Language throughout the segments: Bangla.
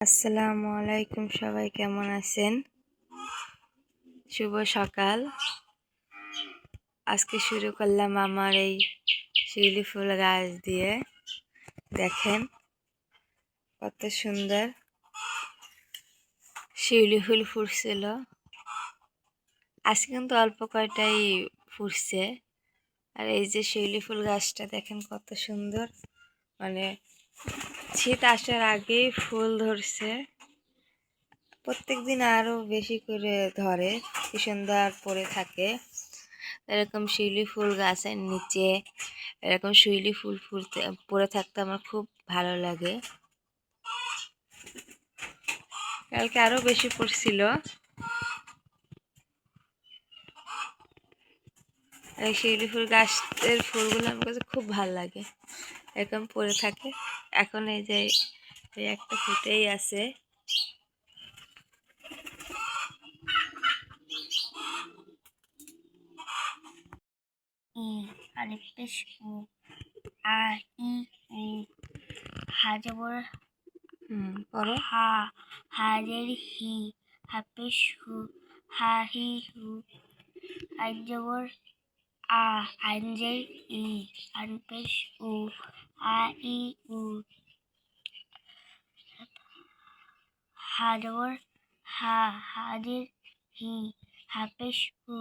আসসালামু আলাইকুম, সবাই কেমন আছেন? শুভ সকাল। আজকে শুরু করলাম আমার এই শিউলি ফুল গাছ দিয়ে। দেখেন কত সুন্দর শিউলি ফুল ফুটছিল। আজকে কিন্তু অল্প কয়টাই ফুটছে। আর এই যে শিউলি ফুল গাছটা দেখেন কত সুন্দর। মানে শীত আসার আগেই ফুল ধরছে। প্রত্যেক দিন আরও বেশি করে ধরে, কি সুন্দর পড়ে থাকে। এরকম শিউলি ফুল গাছের নিচে, এরকম শিউলি ফুল ফুলতে, পড়ে থাকতে আমার খুব ভালো লাগে। কালকে আরও বেশি পড়ছিল। শিউলি ফুল গাছের ফুলগুলো আমার কাছে খুব ভালো লাগে। এরকম পড়ে থাকে। এখন এই যে এই একটা ফুটেই আছে। ই আলিফ পেশ উ আ ই হুম পড়ো হা হাজের হি হু হা হি হু। আজবর আ আঞ্জের ই আনপেশ উ আ ই উ হাজবর হা হাজের হি হাফেশ হু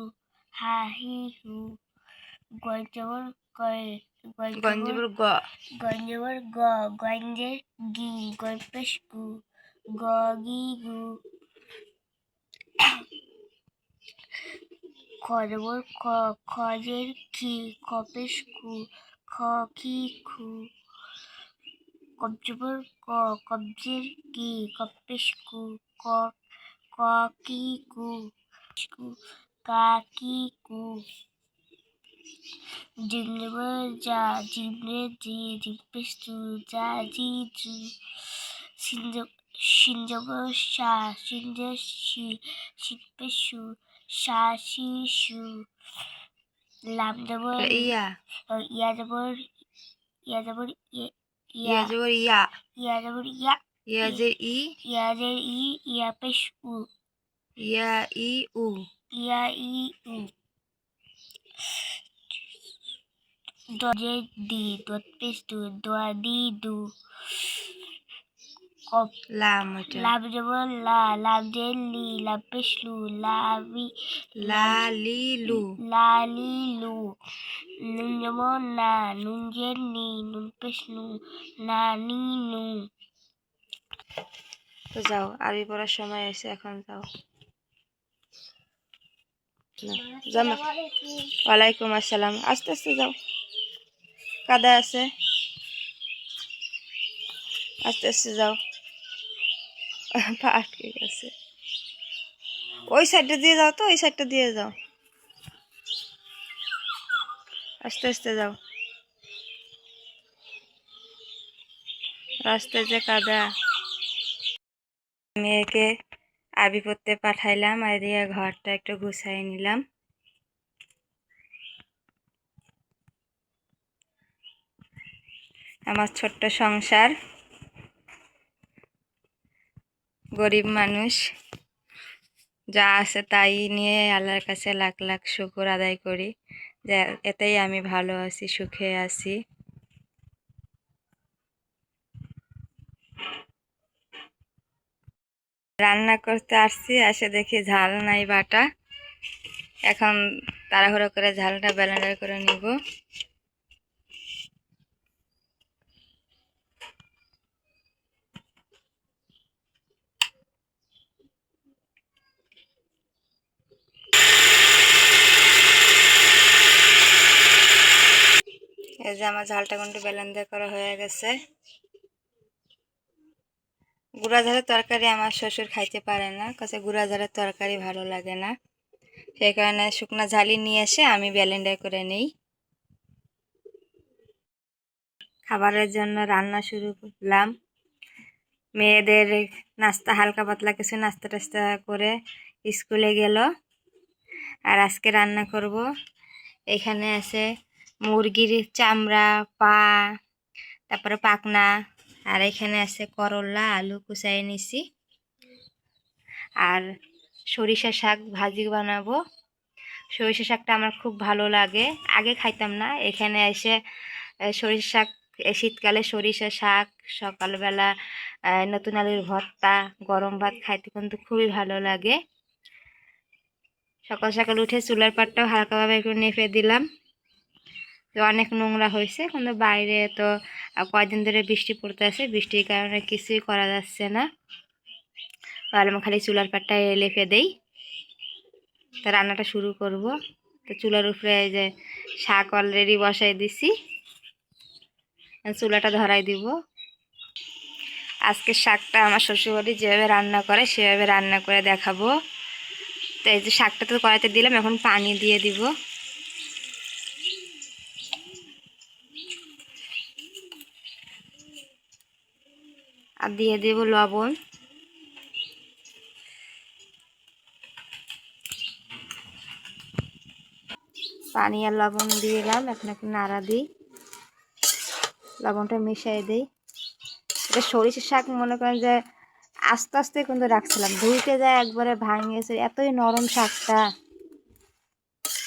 হা হি হু গজবর গয় গঞ্জবর গ গঞ্জবর গ গঞ্জের গি গল্পেশ গু গ গি গু খজবর খ খজের খি কপেশ খু খ কি, খু, কবজবর, ক, কবজের, কি কপেশ কু, ক ক, কি, কু কু, কা, কি, কু। জিমলেবর যা জিমলে জি জিমপেশ তু, যা, জি, জু। সিনজ, সিনজবর শা সিনজ শি সিনপেশ সু শা শি, সু। লাম জবর ইয়া ইয়া জবর ইয়া জবর ইয়া ইয়া জবর ইয়া ইয়া জবর ইয়া ইয়া যে ই ইয়া জের ই ইয়া পেশ উ ইয়া ই উ ইয়া ই উ দজে দি দত পেশ দু দোয়া দি দু লি লাভ পেশ লু লাভি লা লি লু লা লি লু নুন জবর না নুন জে নুন পেশ না নি নু তো যাও আরবি পড়ার সময় এসে এখন যাও। জামা ওয়ালাইকুম আসসালাম। আস্তে আস্তে যাও। কাদা আছে। আস্তে আস্তে যাও। পা আটকে গেছে। ওই সাইডটা দিয়ে যাও তো, ওই সাইডটা দিয়ে যাও। আস্তে আস্তে যাও। রাস্তায় যে কাদা। মেয়েকে আবি পড়তে পাঠাইলাম, আর দিয়ে ঘরটা একটু গুছাই নিলাম। আমার ছোট্ট সংসার। গরিব মানুষ। যা আছে তাই নিয়ে আল্লাহর কাছে লাখ লাখ শুকুর আদায় করি। যে, এতেই আমি ভালো আছি, সুখে আছি। রান্না করতে আসছি এসে দেখি ঝাল নাই বাটা। এখন তাড়াহুড়ো করে ঝালটা ব্যালেন্ডার করে নিব। এই যে আমার ঝালটা কিন্তু ব্যালেন্ডার করা হয়ে গেছে। গুঁড়া ঝালের তরকারি আমার শ্বশুর খাইতে পারে না, কাছে গুঁড়া ঝালের তরকারি ভালো লাগে না। সেই কারণে শুকনো ঝালি নিয়ে এসে আমি ব্যালেন্ডার করে নিই। খাবারের জন্য রান্না শুরু করলাম। মেয়েদের নাস্তা, হালকা পাতলা কিছু নাস্তা টাস্তা করে স্কুলে গেল। আর আজকে রান্না করব। এখানে আছে মুরগির চামড়া, পা, তারপরে পাখনা, আর এখানে আছে করলা, আলু কুচাই নিছি। আর সরিষা শাক ভাজি বানাবো। সরিষা শাকটা আমার খুব ভালো লাগে। আগে খাইতাম না, এখানে এসে সরিষা শাক শীতকালে সরিষা শাক, সকালবেলা নতুন আলুর ভর্তা, গরম ভাত খাইতে কিন্তু খুবই ভালো লাগে। সকাল সকাল উঠে চুলার পাটটাও হালকাভাবে একটু নেফে দিলাম। তো অনেক নোংরা হয়েছে। কিন্তু বাইরে তো কয়দিন ধরে বৃষ্টি পড়তে আছে বৃষ্টির কারণে কিছুই করা যাচ্ছে না। আমি খালি চুলার পাটটা লেফে দেই। তো রান্নাটা শুরু করব। তো চুলার উপরে এই যে শাক অলরেডি বসাই দিছি। চুলাটা ধরাই দিব। আজকে শাকটা আমার শ্বশুরবাড়ি যেভাবে রান্না করে, সেভাবে রান্না করে দেখাবো। তো এই যে শাকটা তো কড়াইতে দিলাম, এখন পানি দিয়ে দিব। আর দিয়ে দেব লবণ। পানি আর লবণ দিয়ে দিলাম এখন একটু নাড়া দিই। লবণটা মিশিয়ে দিই। এটা সরিষার শাক মনে করেন যে আস্তে আস্তে কিন্তু রাখছিলাম। ধুইতে যায় একবারে ভাঙিয়েছে, এতই নরম শাকটা।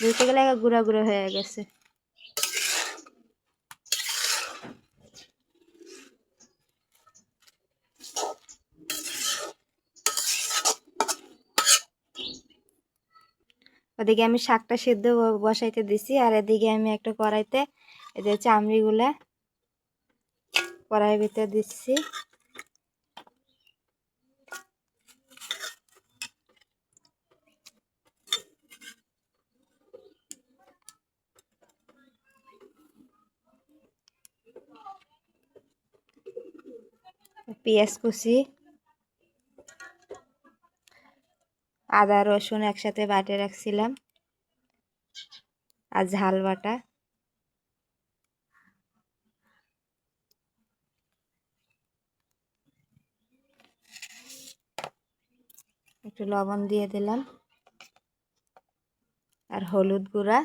ধুইতে গেলে গুঁড়া গুঁড়ো হয়ে গেছে। ওদিকে আমি শাকটা সেদ্ধ বসাইতে দিছি, আর এদিকে আমি একটা কড়াইতে যে চামড়িগুলা কড়াইয়ের ভিতরে দিচ্ছি। পেঁয়াজ কুচি আদা, রসুন একসাথে বাটে রাখছিলাম। আর ঝাল বাটা। একটু লবণ দিয়ে দিলাম। আর হলুদ গুঁড়া।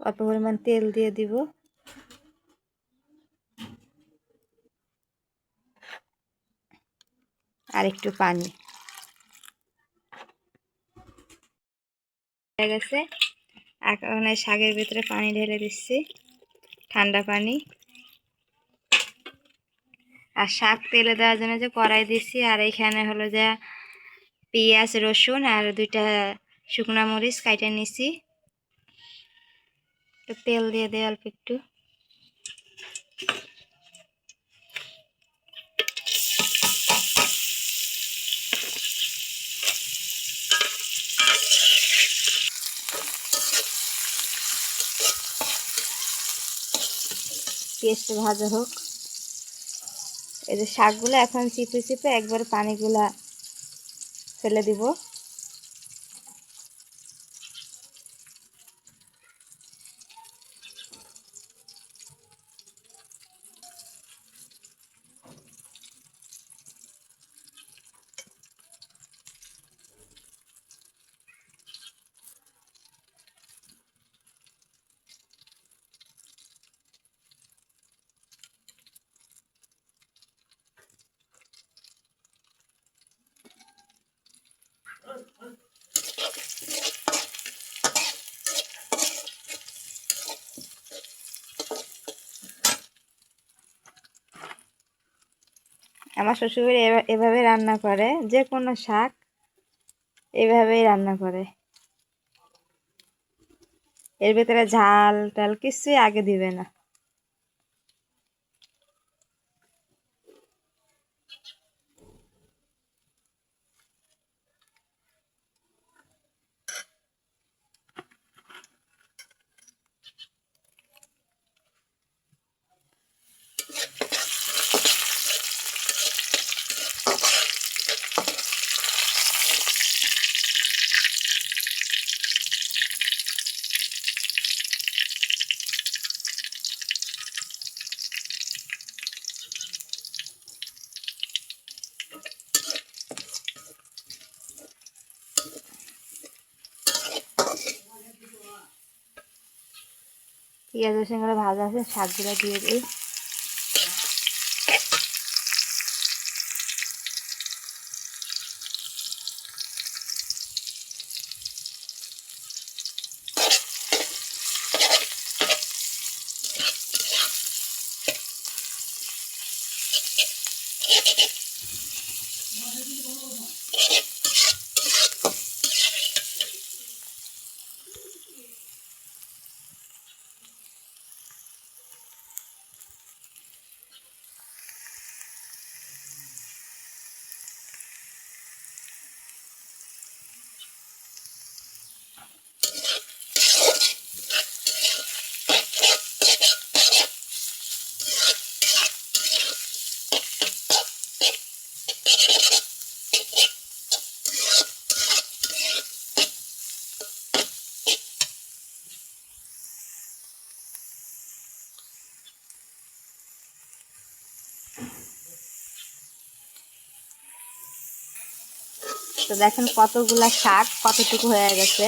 অল্প পরিমাণ তেল দিয়ে দিব। আর একটু পানি। হয়ে গেছে। এখন এই শাকের ভিতরে পানি ঢেলে দিচ্ছি। ঠান্ডা পানি। আর শাক তেলে দেওয়ার জন্য যে কড়াই দিচ্ছি, আর এইখানে হলো যে পেঁয়াজ, রসুন আর দুইটা শুকনা মরিচ কাইটে নিছি। তেল দিয়ে দেয় অল্প একটু। পেঁয়াজটা ভাজা হোক। এই যে শাকগুলো এখন চিপে চিপে একবার পানিগুলা ফেলে দিব। আমার শ্বশুরবাড়ি এভা- এভাবে রান্না করে যে কোনো শাক এভাবেই রান্না করে। এর ভেতরে ঝাল টাল কিছুই আগে দিবে না। পেঁয়াজ রসুন করে ভাজা আছে শাকগুলো দিয়ে দিই। তো দেখেন কতগুলা শাক, কতটুকু হয়ে গেছে।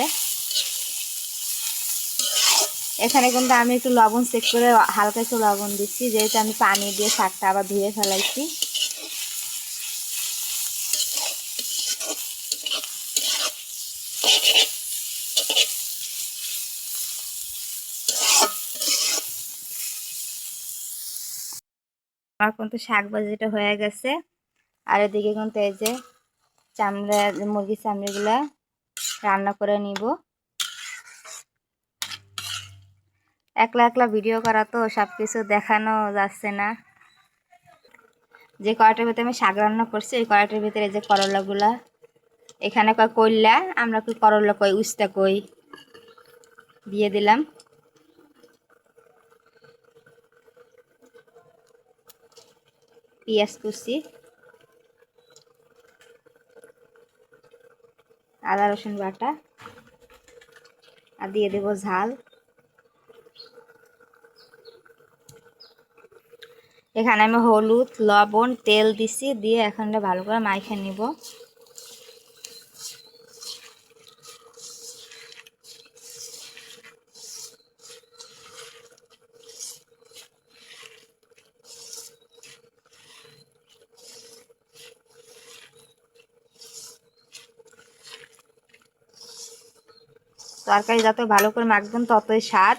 এখানে কিন্তু আমি একটু লবণ চেক করে হালকা একটু লবণ দিচ্ছি, যেহেতু আমি পানি দিয়ে শাকটা আবার ধুয়ে ফেলাইছি। আমার কিন্তু শাক ভাজিটা হয়ে গেছে। আর এদিকে কিন্তু এই যে চামড়া, মুরগির চামড়িগুলা রান্না করে নিব। একলা একলা ভিডিও করা তো সব কিছু দেখানো যাচ্ছে না। যে কড়াইটার ভিতরে আমি শাক রান্না করছি এই কড়াইটার ভিতরে যে করলাগুলা, এখানে কয় কইলা, আমরা কই করলা কই, উস্তা কই, দিয়ে দিলাম। পেঁয়াজ কুচি। আদা, রসুন বাটা আর দিয়ে দেবো ঝাল। এখানে আমি হলুদ, লবণ, তেল দিছি, দিয়ে এখানটা ভালো করে মাইখে নিব। তরকারি যত ভালো করে মাখবেন, ততই স্বাদ।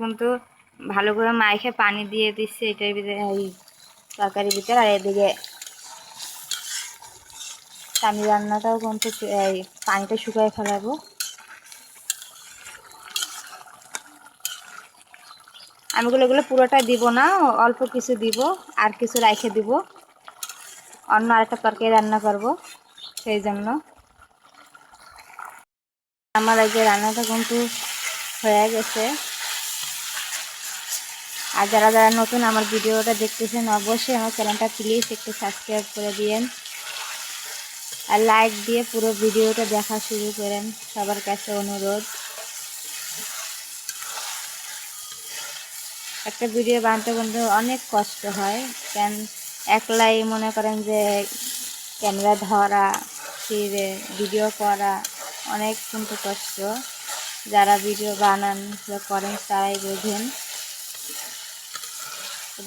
কিন্তু ভালো করে মাইখে পানি দিয়ে দিচ্ছে, এটার ভিতরে এই তরকারির ভিতরে। আর এদিকে পানি রান্নাটাও কিন্তু এই পানিটা শুকিয়ে ফেলাবো। আমি গুলো এগুলো পুরোটা দিব না, অল্প কিছু দিব, আর কিছু রাখে দিব। অন্য আরেকটা তরকারি রান্না করব, সেই জন্য। আমার এই যে রান্নাটা কিন্তু হয়ে গেছে। আর যারা যারা নতুন আমার ভিডিওটা দেখতেছেন, অবশ্যই আমার চ্যানেলটা প্লিজ একটু সাবস্ক্রাইব করে দিয়েন। আর লাইক দিয়ে পুরো ভিডিওটা দেখা শুরু করেন, সবার কাছে অনুরোধ। একটা ভিডিও বানাতে কিন্তু অনেক কষ্ট হয়। কেন একলাই মনে করেন যে ক্যামেরা ধরা, ফিরে ভিডিও করা অনেক কিন্তু কষ্ট। যারা ভিডিও বানান করেন তারাই বোঝেন।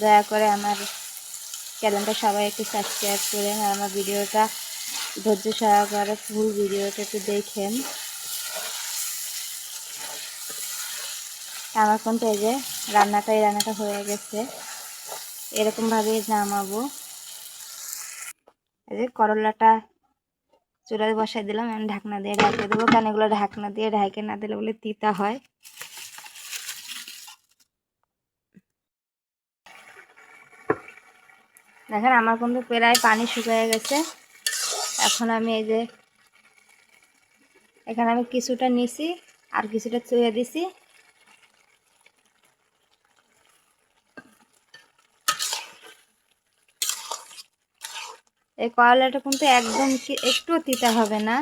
দয়া করে আমার চ্যানেলটা সবাই একটু সাবস্ক্রাইব করেন আর আমার ভিডিওটা ধৈর্য সহকারে ফুল ভিডিওটা একটু দেখেন। আমার কিন্তু এই যে রান্নাটা এই রান্নাটা হয়ে গেছে। এরকমভাবেই নামাবো। এই যে করলাটা চুলায় বসাই দিলাম, আমি ঢাকনা দিয়ে ঢাকিয়ে দেবো। কারণ এগুলো ঢাকনা দিয়ে ঢাকে না দিলে বলে তিতা হয়। দেখেন, আমার কিন্তু প্রায় পানি শুকিয়ে গেছে। এখন আমি এই যে, এখানে আমি কিছুটা নিছি আর কিছুটা চুয়ে দিছি। এই করলাটা কিন্তু একদম একটু তিতা হবে না।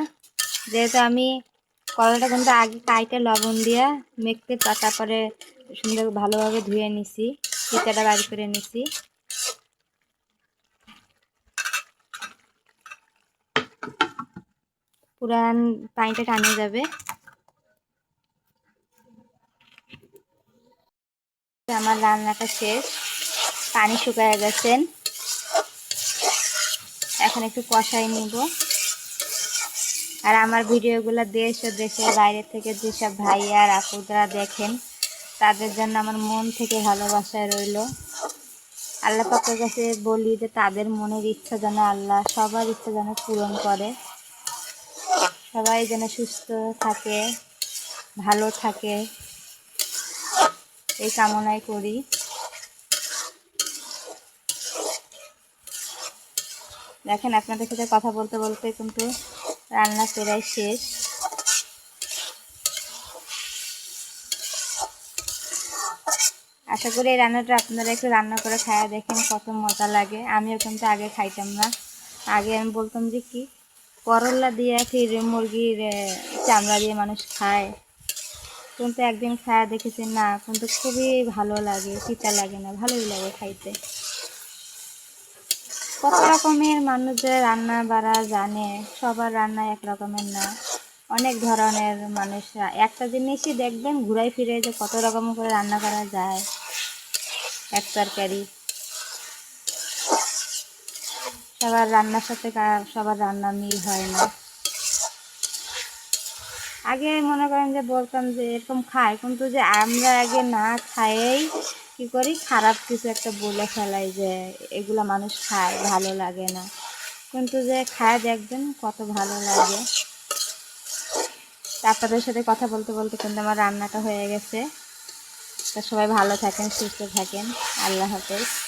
যেহেতু আমি করলাটা কিন্তু আগে কাইটে লবণ দিয়ে মেখতে তারপরে সুন্দর ভালোভাবে ধুয়ে নিছি, তিতাটা বাড়ি করে নিছি। পুরান পানিটা টানে যাবে। আমার রান্নাটা শেষ। পানি শুকায় গেছেন। এখন একটু কষাই নিব। আর আমার ভিডিওগুলো দেশ ও দেশের বাইরে থেকে যেসব ভাইয়া আর আপুরা দেখেন, তাদের জন্য আমার মন থেকে ভালোবাসায় রইল। আল্লাহ পাকের কাছে বলি যে, তাদের মনের ইচ্ছা যেন আল্লাহ, সবার ইচ্ছা যেন পূরণ করে। সবাই যেন সুস্থ থাকে, ভালো থাকে। এই কামনাই করি। দেখেন, আপনাদের সাথে কথা বলতে বলতে কিন্তু রান্না প্রায় শেষ। আশা করি এই রান্নাটা আপনারা একটু রান্না করে খায়া দেখেন কত মজা লাগে। আমিও কিন্তু আগে খাইতাম না। আগে আমি বলতাম যে কি করল্লা দিয়ে ফির মুরগির চামড়া দিয়ে মানুষ খায়। কিন্তু একদিন খায়া দেখেছি না, কিন্তু খুবই ভালো লাগে, তিতা লাগে না, ভালোই লাগে খাইতে। কত রকমের মানুষ যে রান্না বাড়া জানে, সবার রান্না এক রকমের না। অনেক ধরনের মানুষরা। একটা জিনিসই দেখবেন ঘুরাই ফিরে যে কত রকম করে রান্না করা যায়। এক তরকারি। সবার রান্নার সাথে সবার রান্না মিল হয় না। আগে মনে করেন যে বলতাম যে এরকম খায়, কিন্তু যে আমরা আগে না খাইয়েই কি করি? খারাপ কিছু একটা বলে ফেলাই যে এগুলো মানুষ খায়, ভালো লাগে না। কিন্তু যে খায় দেখবেন কত ভালো লাগে। আপনাদের সাথে কথা বলতে বলতে কিন্তু আমার রান্নাটা হয়ে গেছে। তা সবাই ভালো থাকেন, সুস্থ থাকেন। আল্লাহ হাফেজ।